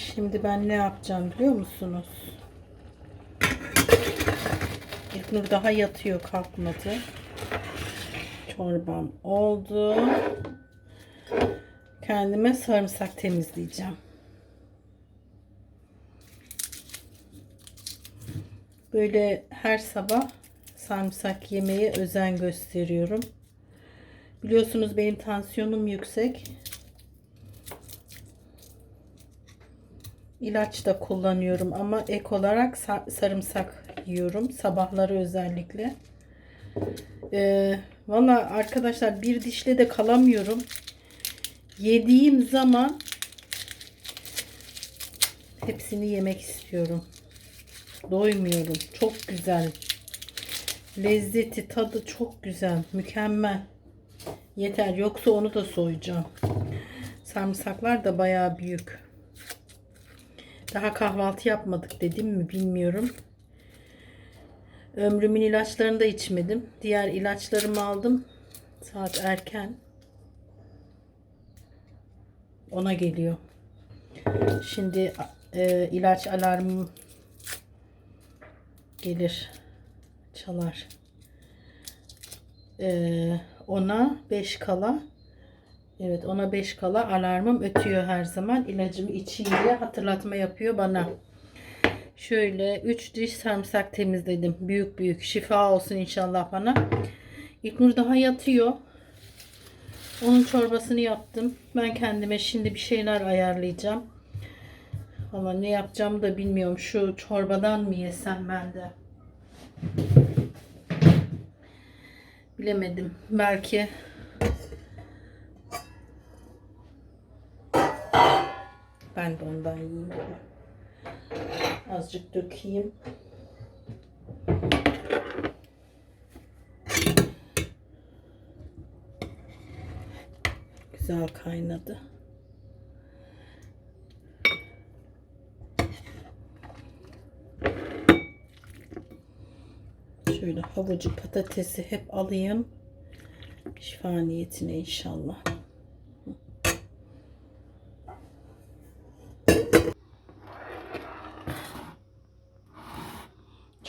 Şimdi ben ne yapacağım biliyor musunuz? İlknur daha yatıyor kalkmadı. Çorbam oldu. Kendime sarımsak temizleyeceğim. Böyle her sabah sarımsak yemeye özen gösteriyorum. Biliyorsunuz benim tansiyonum yüksek. İlaç da kullanıyorum ama ek olarak sa- sarımsak yiyorum. Sabahları özellikle. Ee, Valla arkadaşlar bir dişle de kalamıyorum. Yediğim zaman hepsini yemek istiyorum. Doymuyorum. Çok güzel. Lezzeti, tadı çok güzel. Mükemmel. Yeter. Yoksa onu da soyacağım. Sarımsaklar da bayağı büyük. Daha kahvaltı yapmadık dedim mi bilmiyorum. Ömrümün ilaçlarını da içmedim. Diğer ilaçlarımı aldım. Saat erken. Ona geliyor. Şimdi e, ilaç alarmım gelir. Çalar. E, ona 5 kala Evet ona 5 kala alarmım ötüyor her zaman. İlacımı içeyim diye hatırlatma yapıyor bana. Şöyle 3 diş sarımsak temizledim. Büyük büyük. Şifa olsun inşallah bana. İlknur daha yatıyor. Onun çorbasını yaptım. Ben kendime şimdi bir şeyler ayarlayacağım. Ama ne yapacağımı da bilmiyorum. Şu çorbadan mı yesem ben de? Bilemedim. Belki Ben de ondan yiyeyim. Azıcık dökeyim. Güzel kaynadı. Şöyle havucu patatesi hep alayım. Şifa niyetine inşallah.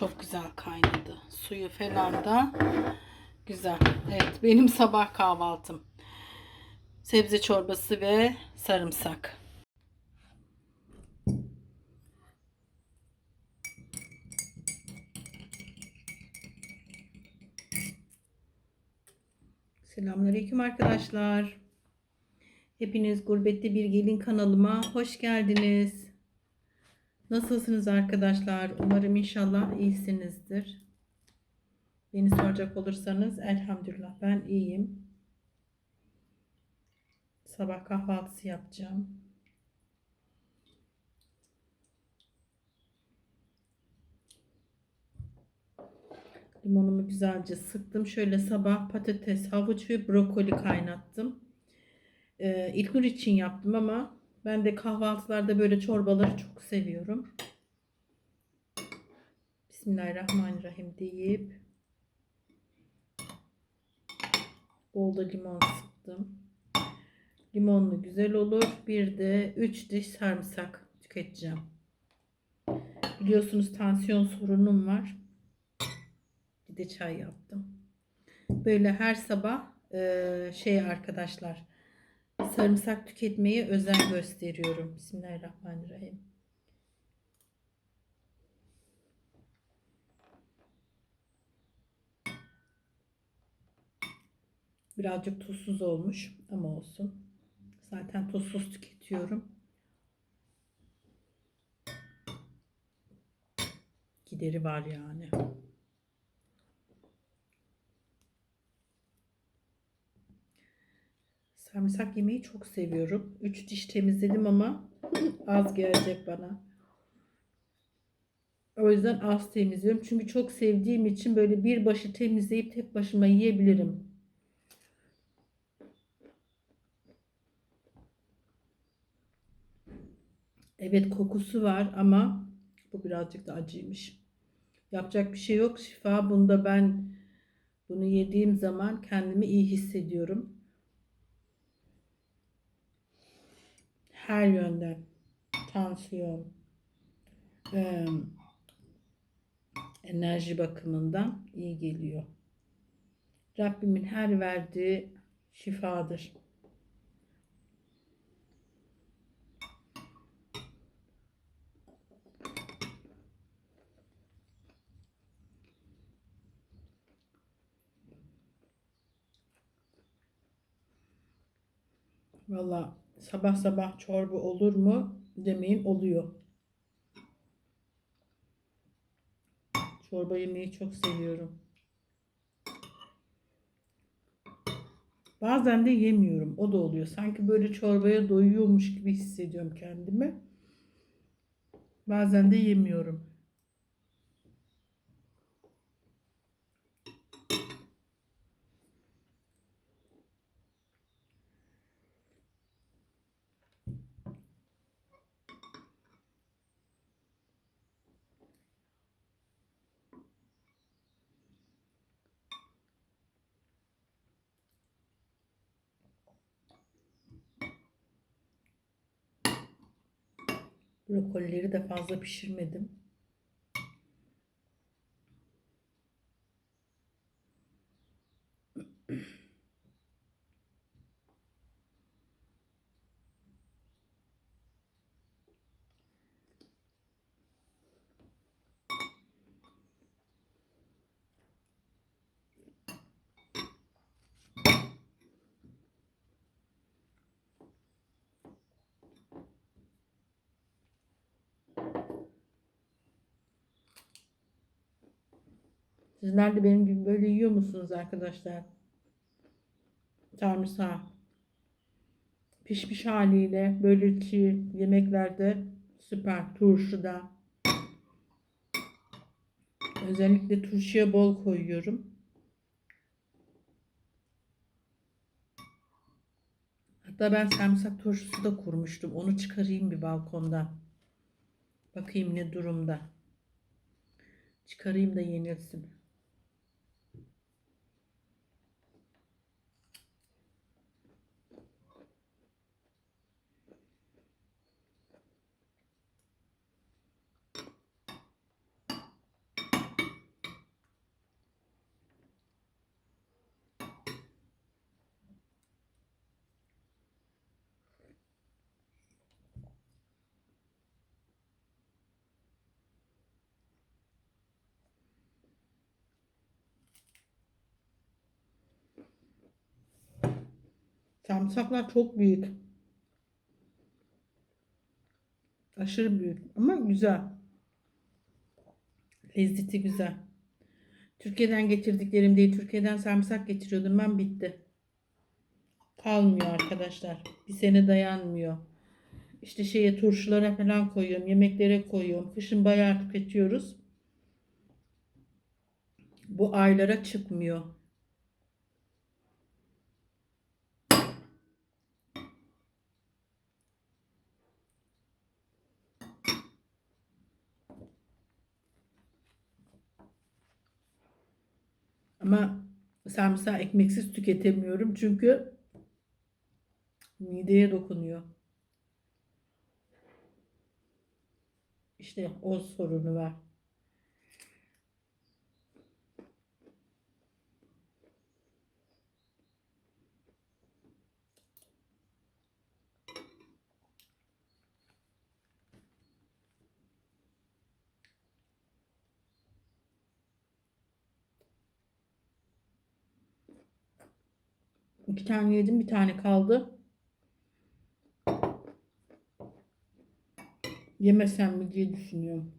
Çok güzel kaynadı. Suyu falan da güzel. Evet benim sabah kahvaltım. Sebze çorbası ve sarımsak. Selamünaleyküm arkadaşlar. Hepiniz Gurbette Bir Gelin kanalıma hoş geldiniz. Nasılsınız arkadaşlar? Umarım inşallah iyisinizdir. Beni soracak olursanız elhamdülillah ben iyiyim. Sabah kahvaltısı yapacağım. Limonumu güzelce sıktım. Şöyle sabah patates, havuç ve brokoli kaynattım. Ee, İlknur için yaptım ama ben de kahvaltılarda böyle çorbaları çok seviyorum. Bismillahirrahmanirrahim deyip bol da limon sıktım. Limonlu güzel olur. Bir de 3 diş sarımsak tüketeceğim. Biliyorsunuz tansiyon sorunum var. Bir de çay yaptım. Böyle her sabah e, şey arkadaşlar sarımsak tüketmeye özen gösteriyorum. Bismillahirrahmanirrahim. Birazcık tuzsuz olmuş ama olsun. Zaten tuzsuz tüketiyorum. Gideri var yani. Sarımsak yemeyi çok seviyorum. 3 diş temizledim ama az gelecek bana. O yüzden az temizliyorum. Çünkü çok sevdiğim için böyle bir başı temizleyip tek başıma yiyebilirim. Evet kokusu var ama bu birazcık da acıymış. Yapacak bir şey yok. Şifa bunda ben bunu yediğim zaman kendimi iyi hissediyorum. Her yönden tansiyon, enerji bakımından iyi geliyor. Rabbimin her verdiği şifadır. Valla sabah sabah çorba olur mu demeyin oluyor. Çorba yemeyi çok seviyorum. Bazen de yemiyorum. O da oluyor. Sanki böyle çorbaya doyuyormuş gibi hissediyorum kendimi. Bazen de yemiyorum. Brokolileri de fazla pişirmedim. Sizler de benim gibi böyle yiyor musunuz arkadaşlar? Sarımsağı. Pişmiş haliyle böyle çiğ yemeklerde süper. Turşuda. Özellikle turşuya bol koyuyorum. Hatta ben sarımsak turşusu da kurmuştum. Onu çıkarayım bir balkondan. Bakayım ne durumda. Çıkarayım da yenilsin. Sarımsaklar çok büyük. Aşırı büyük ama güzel. Lezzeti güzel. Türkiye'den getirdiklerim değil. Türkiye'den sarımsak getiriyordum ben bitti. Kalmıyor arkadaşlar. Bir sene dayanmıyor. İşte şeye turşulara falan koyuyorum. Yemeklere koyuyorum. Kışın bayağı tüketiyoruz. Bu aylara çıkmıyor. Ama sarımsağı ekmeksiz tüketemiyorum çünkü mideye dokunuyor. İşte o sorunu var. İki tane yedim, bir tane kaldı. Yemesem mi diye düşünüyorum.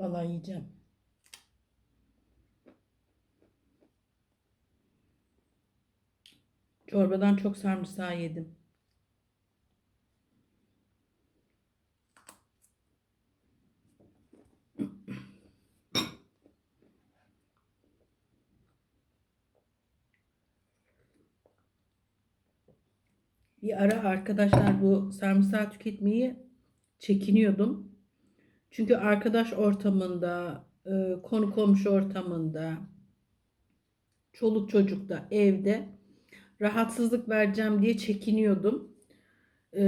Vallahi yiyeceğim. Çorbadan çok sarımsağı yedim. Bir ara arkadaşlar bu sarımsağı tüketmeyi çekiniyordum. Çünkü arkadaş ortamında, e, konu komşu ortamında, çoluk çocukta, evde rahatsızlık vereceğim diye çekiniyordum. E,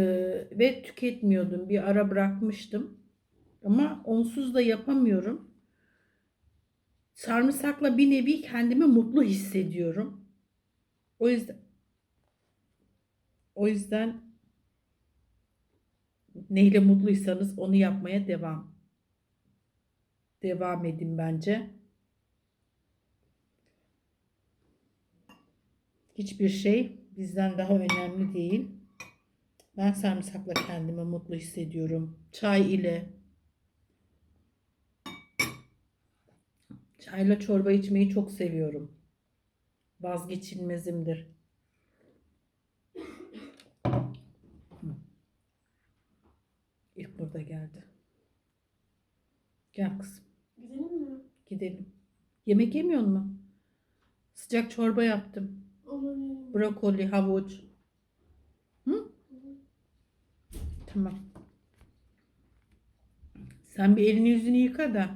ve tüketmiyordum. Bir ara bırakmıştım. Ama onsuz da yapamıyorum. Sarımsakla bir nevi kendimi mutlu hissediyorum. O yüzden o yüzden neyle mutluysanız onu yapmaya devam. Devam edin bence. Hiçbir şey bizden daha önemli değil. Ben sarımsakla kendimi mutlu hissediyorum. Çay ile. Çayla çorba içmeyi çok seviyorum. Vazgeçilmezimdir. İlk burada geldi. Gel kızım. Gidelim. Yemek yemiyor mu? Sıcak çorba yaptım. Olur. Brokoli, havuç. Hı? Tamam. Sen bir elini yüzünü yıka da.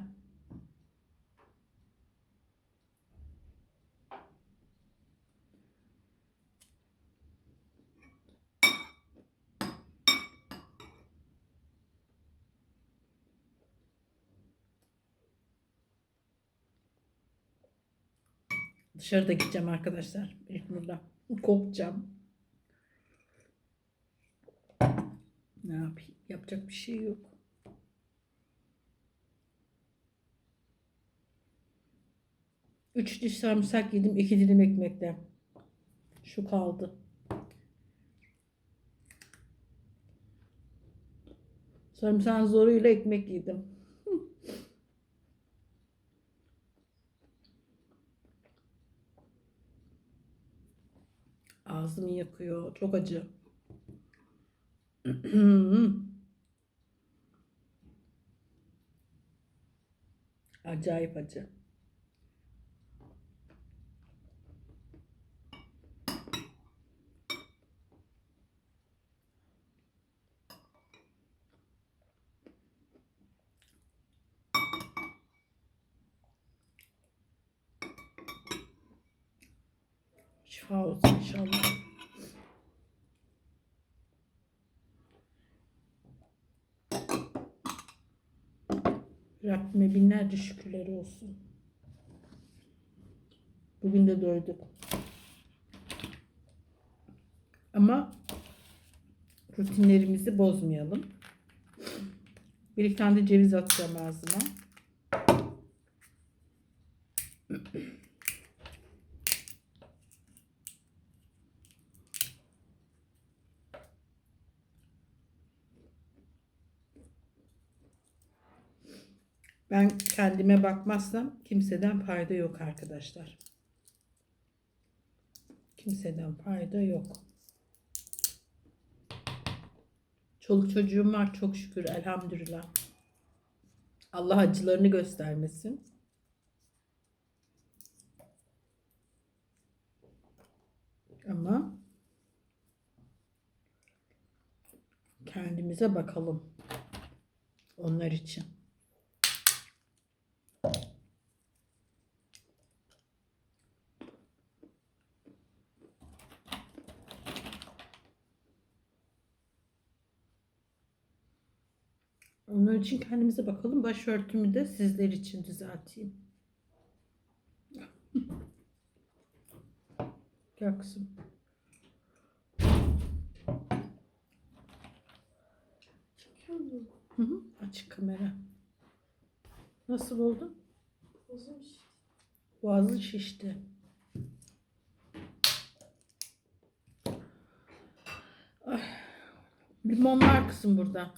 Dışarıda gideceğim arkadaşlar. İlk burada. Kopacağım. Ne yapayım? Yapacak bir şey yok. Üç diş sarımsak yedim. iki dilim ekmekle. Şu kaldı. Sarımsağın zoruyla ekmek yedim. Ağzımı yakıyor. Çok acı. Acayip acı. Şifa olsun inşallah. Rabbime binlerce şükürler olsun. Bugün de doyduk. Ama rutinlerimizi bozmayalım. Bir tane de ceviz atacağım ağzıma. Ben kendime bakmazsam kimseden fayda yok arkadaşlar. Kimseden fayda yok. Çoluk çocuğum var çok şükür elhamdülillah. Allah acılarını göstermesin. Ama kendimize bakalım. Onlar için. Onlar için kendimize bakalım. Başörtümü de sizler için düzelteyim. Gel kızım. Hı hı. Açık kamera. Nasıl oldu? Uzun iş. Boğazı şişti. Ay. Limon var kızım burada.